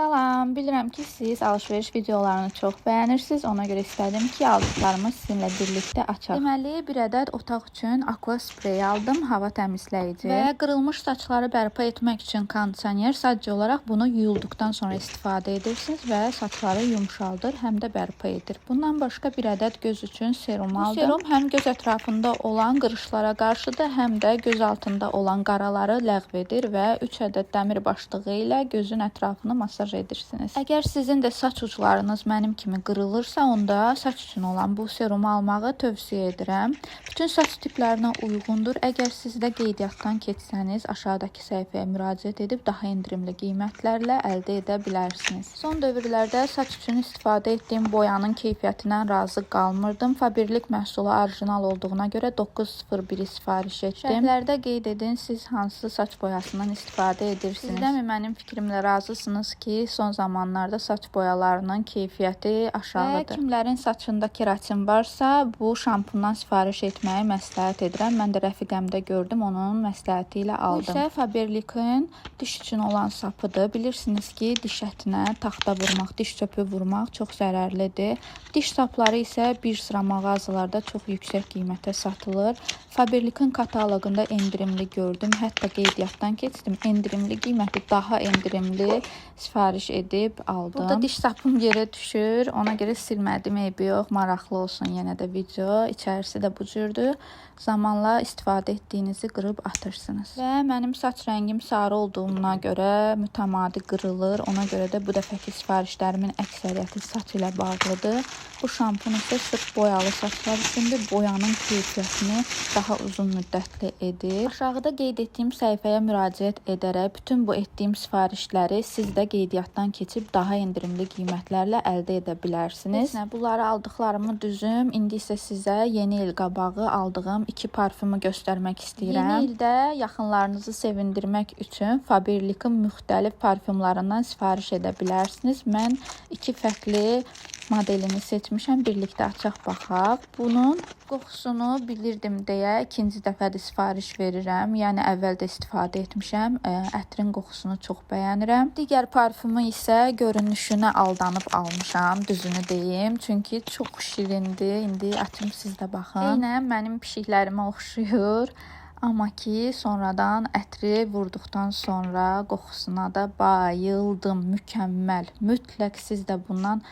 Salam, bilirəm ki, siz alış-veriş videolarını çox bəyənirsiniz. Ona görə istədim ki, aldıqlarımı sizinlə birlikdə açaq. Deməli, bir ədəd otaq üçün aqua sprey aldım, hava təmizləyici və qırılmış saçları bərpa etmək üçün kondisioner. Sadəcə olaraq bunu yuyulduqdan sonra istifadə edirsiniz və saçları yumşaldır, həm də bərpa edir. Bundan başqa bir ədəd göz üçün serum aldım. Bu serum həm göz ətrafında olan qırışlara qarşıdır, həm də göz altında olan qaraları ləğv edir və 3 ədəd dəmir başlığı ilə gözün ətrafını masaj edirsiniz. Əgər sizin də saç uclarınız mənim kimi qırılırsa, onda saç üçün olan bu serumu almağı tövsiyə edirəm. Bütün saç tiplərinə uyğundur. Əgər siz də qeydiyyatdan keçsəniz, aşağıdakı səhifəyə müraciət edib daha endirimli qiymətlərlə əldə edə bilərsiniz. Son dövrlərdə saç üçün istifadə etdiyim boyanın keyfiyyətindən razı qalmırdım. Faberlik məhsulu orijinal olduğuna görə 901-i sifariş etdim. Şərhlərdə qeyd edin siz hansı saç boyasından istifadə edirsiniz. Sizdəmi mənim fikrimlə razısınız ki, son zamanlarda saç boyalarının keyfiyyəti aşağıdır. Və kimlərin saçında keratin varsa, bu şampundan sifariş etməyi məsləhət edirəm. Mən də rəfiqəmdə gördüm, onun məsləhəti ilə aldım. Bu isə Faberlikin diş üçün olan sapıdır. Bilirsiniz ki, diş ətinə taxta vurmaq, diş çöpü vurmaq çox zərərlidir. Diş sapları isə bir sıra mağazalarda çox yüksək qiymətə satılır. Faberlikin kataloqunda endirimli gördüm. Hətta qeydiyyatdan keçdim. Endirimli qiyməti daha endirimli sifariş edib aldım. Burada diş sapım yerə düşür. Ona görə silmədim, eybi yox. Maraqlı olsun yenə də video. İçərisi də bu cürdür. Zamanla istifadə etdiyinizi qırıb atırsınız. Və mənim saç rəngim sarı olduğuna görə mütəmadi qırılır. Ona görə də bu dəfəki sifarişlərimin əksəriyyəti saç ilə bağlıdır. Bu şampun isə sırf boyalı saçlar üçündür. Boyanın keyfiyyətini daha uzun müddətli edir. Aşağıda qeyd etdiyim səhifəyə müraciət edərək bütün bu etdiyim sifarişləri siz də qeydiyyatdan keçib daha endirimli qiymətlərlə əldə edə bilərsiniz. Heç nə, bunları aldıqlarımı düzüm. İndi isə sizə yeni il qabağı aldığım iki parfümü göstərmək istəyirəm. Yeni ildə yaxınlarınızı sevindirmək üçün Faberlikin müxtəlif parfümlərindən sifariş edə bilərsiniz. Mən iki fərqli modelini seçmişəm. Birlikdə açaq baxaq. Bunun qoxusunu bilirdim deyə ikinci dəfədir sifariş verirəm. Yəni əvvəldə istifadə etmişəm. Ətrin qoxusunu çox bəyənirəm. Digər parfümü isə görünüşünə aldanıb almışam, düzünü deyim. Çünki çox şirindir. İndi açım siz də baxın. Eynən mənim pişiklərimə oxşuyur. Amma ki, sonradan ətri vurduqdan sonra qoxusuna da bayıldım. Mükəmməl. Mütləq siz də bundan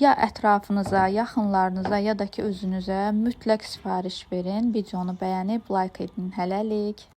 ya ətrafınıza, yaxınlarınıza, ya da ki özünüzə mütləq sifariş verin. Videonu bəyənib like edin. Hələlik.